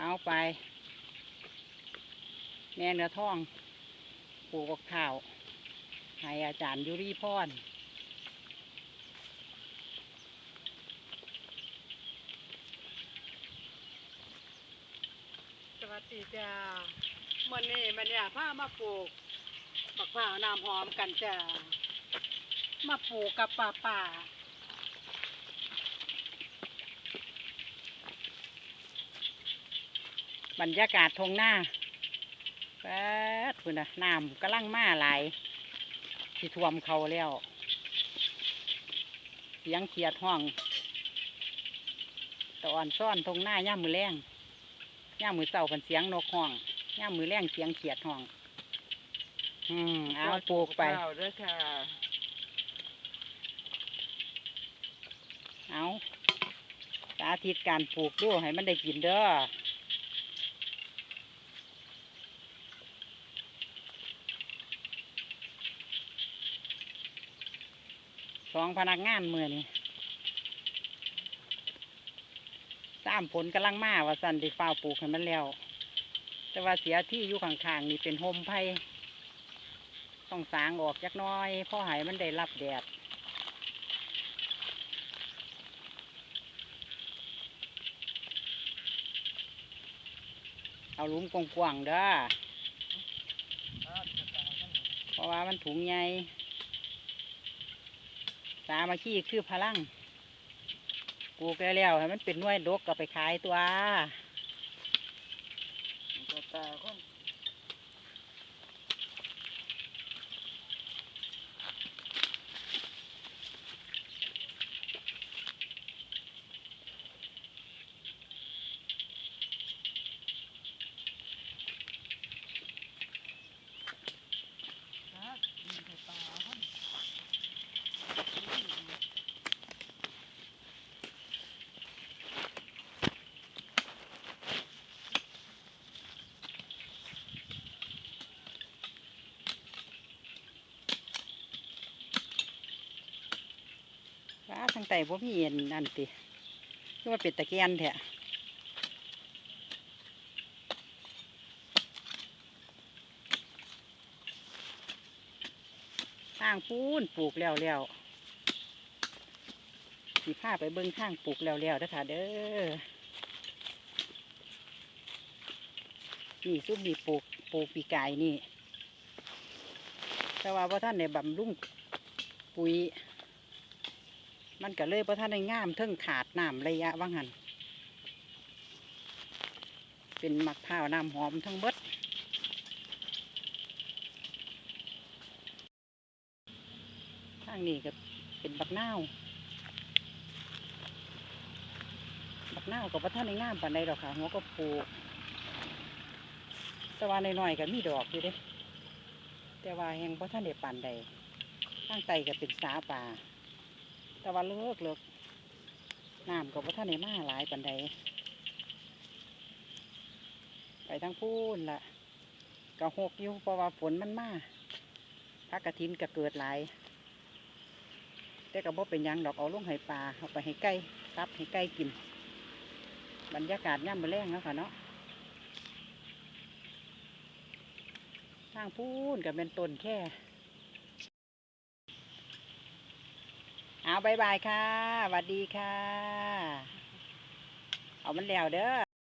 เอาไป แม่เนื้อท่องปลูกข้าวให้อาจารย์ยุรีพรสวัสดีจ้ามื่อนี้มันเนี่ยพามาปลูกบักพร้าวน้ำหอมกันจ้ามาปลูกกับป่าป่า บรรยากาศทงหน้าแป๊ดคุณนะน้ำกำลังมาไหลายที่ท่วมเขาแล้วเสียงเขียดห้องตะอ่อนซ่อนทงหน้าย่ามมือแรงย่ามมือเสาเป็นเสียงนกห้องย่ามมือแรงเสียงเขียดห้อง อืมเอาปลูกไปข้าวด้วยค่ะเอาสาธิตการปลูกดูให้มันได้กินเด้อ สองพนักงานมือนี่สามผลกำลังมาว่าสันได้ฟ้าปลูกให้มันแล้ว แต่ว่าเสียที่อยู่ข้างๆนี่เป็นโฮมไผ่ต้องสางออกจักน้อยพราะให้มันได้รับแดดเอาลุมกว้างๆเด้อเพราะว่ามันถุงใหญ่ สามาขี้คือพลังปลูกแล้วให้มันเป็นน้วยดกก็ไปขายตัวตัวตาคน ทางใต้บ่มีเอ็นนั่นติคือว่าเป็ดตะเกียนแท้ทางปูนปลูกแล้วแล้วสีผ้าไปเบิ้งทางปลูกแล้วแล้วเด้อค่ะเด้อนี่ซุปนี่ปลูกปลูกปีกายนี่ แต่ว่าพอท่านในบำรุงปุ๋ย มันก็เลยพอท่านในงามเทิงขาดน้ำระยะว่างหันเป็นมะพร้าวน้ำหอมทั้งเบิดทางนี้ก็เป็นบักนาวบักนาวกับพระท่านในงามปานใดดอกค่ะหัวก็ปลูกแต่ว่าน้อยๆก็มีดอกอยู่เด้แต่ว่าแหงพระท่านในปานใดข้างใต้ก็เป็นสาป่า แต่ว่าเลิกเลิกน้ำก็พระท่านในมาหลายปานใดไปทั้งพูนละก็หกอยู่เพราะว่าฝนมันมาพักกระถินก็เกิดหลาย แต่ก็บ่เป็นยังดอกเอาลงให้ปลาเอาไปให้ไก่ตับให้ไก่กิน บรรยากาศย่ำมือแรงแล้วค่ะเนาะทางพูนกับเป็นต้นแค่ เอาบายบายค่ะสวัสดีค่ะ เอามันแล้วเด้อ